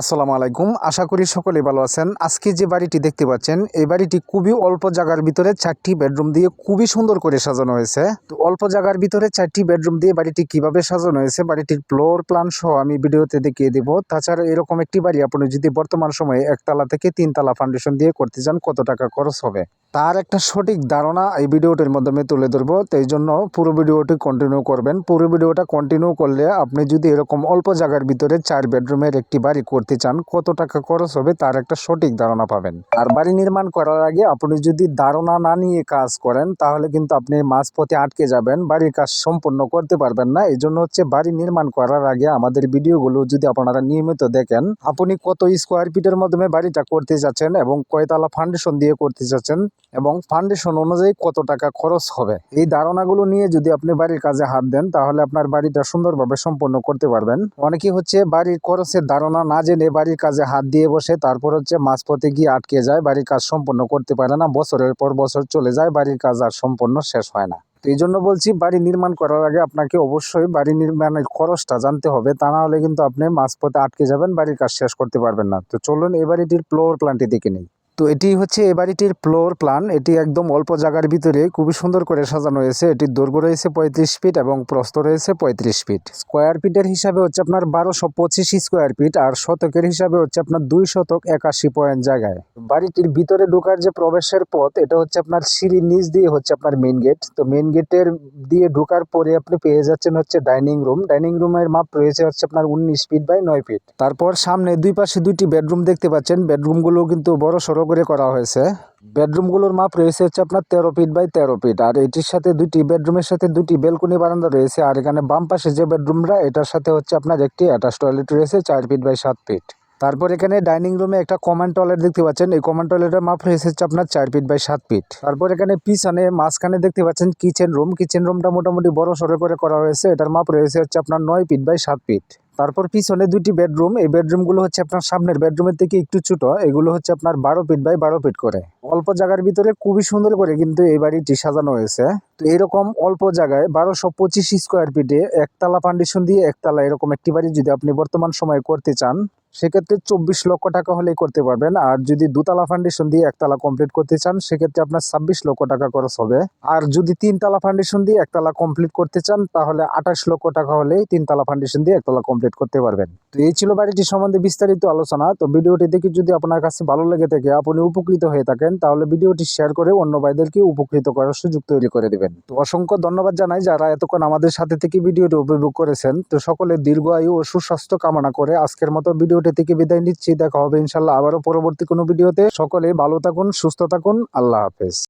আসসালামু আলাইকুম। আশা করি সকলে ভালো আছেন। আজকে যে বাড়িটি দেখতে পাচ্ছেন, এই বাড়িটি খুবই অল্প জায়গার ভিতরে চারটি বেডরুম দিয়ে খুবই সুন্দর করে সাজানো হয়েছে। তো অল্প জায়গার ভিতরে চারটি বেডরুম দিয়ে বাড়িটি কীভাবে সাজানো হয়েছে, বাড়িটির ফ্লোর প্ল্যান সহ আমি ভিডিওতে দেখিয়ে দেব। তাছাড়া এরকম একটি বাড়ি আপনি যদি বর্তমান সময়ে একতলা থেকে তিনতলা ফাউন্ডেশন দিয়ে করতে চান, কত টাকা খরচ হবে? তার একটা সঠিক ধারণা এই ভিডিওটির মাধ্যমে তুলে ধরবো। তো এই জন্য পুরো ভিডিওটি কন্টিনিউ করবেন। পুরো ভিডিওটা কন্টিনিউ করলে আপনি যদি এরকম অল্প জায়গার ভিতরে চার বেডরুমের একটি বাড়ি করতে চান, কত টাকা খরচ হবে তার একটা সঠিক ধারণা পাবেন। আর বাড়ি নির্মাণ করার আগে আপনি যদি ধারণা না নিয়ে কাজ করেন, তাহলে কিন্তু আপনি মাঝপথে আটকে যাবেন, বাড়ির কাজ সম্পূর্ণ করতে পারবেন না। এই জন্য হচ্ছে বাড়ি নির্মাণ করার আগে আমাদের ভিডিওগুলো যদি আপনারা নিয়মিত দেখেন, আপনি কত স্কোয়ার ফিটের মাধ্যমে বাড়িটা করতে যাচ্ছেন এবং কয়তলা ফাউন্ডেশন দিয়ে করতে যাচ্ছেন এবং ফাউন্ডেশন অনুযায়ী কত টাকা খরচ হবে? এই ধারণাগুলো নিয়ে যদি আপনি বাড়ির কাজে হাত দেন, তাহলে আপনার বাড়িটা সুন্দরভাবে সম্পন্ন করতে পারবেন। অনেকেই হচ্ছে বাড়ির খরচের ধারণা না জেনে বাড়ির কাজে হাত দিয়ে বসে, তারপর হচ্ছে মাঝপথে গিয়ে আটকে যায়, বাড়ির কাজ সম্পন্ন করতে পারে না, বছরের পর বছর চলে যায়, বাড়ির কাজ আর সম্পন্ন শেষ হয় না। তো এই জন্য বলছি, বাড়ি নির্মাণ করার আগে আপনাকে অবশ্যই বাড়ি নির্মাণের খরচটা জানতে হবে, তা না হলে কিন্তু আপনি মাঝপথে আটকে যাবেন, বাড়ির কাজ শেষ করতে পারবেন না। তো চলুন এই বাড়িটির ফ্লোর প্ল্যানটি দেখে নিই। তো এটি হচ্ছে এ বাড়িটির ফ্লোর প্ল্যান এটি একদম অল্প জায়গার ভিতরে খুবই সুন্দর করে সাজানো হয়েছে। এটির দৈর্ঘ্য রয়েছে পঁয়ত্রিশ ফিট এবং প্রস্থ রয়েছে পঁয়ত্রিশ ফিট স্কোয়ার ফিটের হিসাবে হচ্ছে আপনার বারোশো পঁচিশ স্কোয়ার ফিট আর শতকের হিসাবে হচ্ছে আপনার দুই শতক একাশি পয়েন্ট জায়গায়। বাড়িটির ভিতরে ঢোকার যে প্রবেশের পথ, এটা হচ্ছে আপনার সিঁড়ির নিচ দিয়ে হচ্ছে আপনার মেইন গেট তো মেইন গেটের দিয়ে ঢোকার পরে আপনি পেয়ে যাচ্ছেন হচ্ছে ডাইনিং রুম ডাইনিং রুমের মাপ রয়েছে হচ্ছে আপনার উনিশ ফিট বাই নয় ফিট তারপর সামনে দুই পাশে দুইটি বেডরুম দেখতে পাচ্ছেন। বেডরুমগুলো কিন্তু বড় সড়ো করে করা হয়েছে। বেডরুমগুলোর মাপ রয়েছে হচ্ছে আপনার তেরো ফিট বাই তেরো ফিট। আর এটির সাথে দুটি বেডরুমের সাথে দুটি বেলকনি বারান্দা রয়েছে। আর এখানে বাম পাশে যে বেডরুমটা, এটার সাথে হচ্ছে আপনার একটি অ্যাটাচ টয়লেট রয়েছে, চার ফিট বাই সাত ফিট। তারপর এখানে ডাইনিং রুমে একটা কমন টয়লেট দেখতে পাচ্ছেন। এই কমন টয়লেটের মাপ রয়েছে আপনার চার ফিট বাই সাত ফিট তারপর এখানে পিছনে মাঝখানে দেখতে পাচ্ছেন কিচেন রুম কিচেন রুমটা মোটামুটি বড় সড়ো করে করা হয়েছে। এটার মাপ রয়েছে হচ্ছে আপনার নয় ফিট বাই সাত ফিট তারপর পিছনে দুটি বেডরুম এই বেডরুমগুলো হচ্ছে আপনার সামনের বেডরুমের থেকে একটু ছোট। এগুলো হচ্ছে আপনার বারো ফিট বাই বারো ফিট করে। অল্প জায়গার ভিতরে খুবই সুন্দর করে কিন্তু এই বাড়িটি সাজানো হয়েছে। তো এরকম অল্প জায়গায় বারোশো পঁচিশ স্কোয়ার ফিটে একতলা ফাউন্ডেশন দিয়ে একতলা এরকম একটি বাড়ি যদি আপনি বর্তমান সময়ে করতে চান সেক্ষেত্রে চব্বিশ লক্ষ টাকা হলেই করতে পারবেন। আর যদি দুতলা ফাউন্ডেশন দিয়ে একতলা কমপ্লিট করতে চান, সেক্ষেত্রে আপনার ছাব্বিশ লক্ষ টাকা খরচ হবে। আর যদি তিনতলা ফাউন্ডেশন দিয়ে একতলা কমপ্লিট করতে চান, তাহলে আঠাশ লক্ষ টাকা হলেই তিনতলা ফাউন্ডেশন দিয়ে একতলা কমপ্লিট করতে পারবেন। তো এই ছিল বাড়িটি সম্বন্ধে বিস্তারিত আলোচনা। তো ভিডিওটি দেখে যদি আপনার কাছে ভালো লেগে থাকে, আপনি উপকৃত হয়ে থাকেন, তাহলে ভিডিওটি শেয়ার করে অন্য ভাইদেরকে উপকৃত করার সুযোগ তৈরি করে দেবেন। তো অসংখ্য ধন্যবাদ জানাই যারা এতক্ষণ আমাদের সাথে থেকে ভিডিওটি উপভোগ করেছেন। তো সকলে দীর্ঘ আয়ু ও সুস্বাস্থ্য কামনা করে আজকের মতো ভিডিওটি থেকে বিদায় নিচ্ছি। দেখা হবে ইনশাল্লাহ আবারও পরবর্তী কোনো ভিডিওতে। সকলে ভালো থাকুন, সুস্থ থাকুন। আল্লাহ হাফেজ।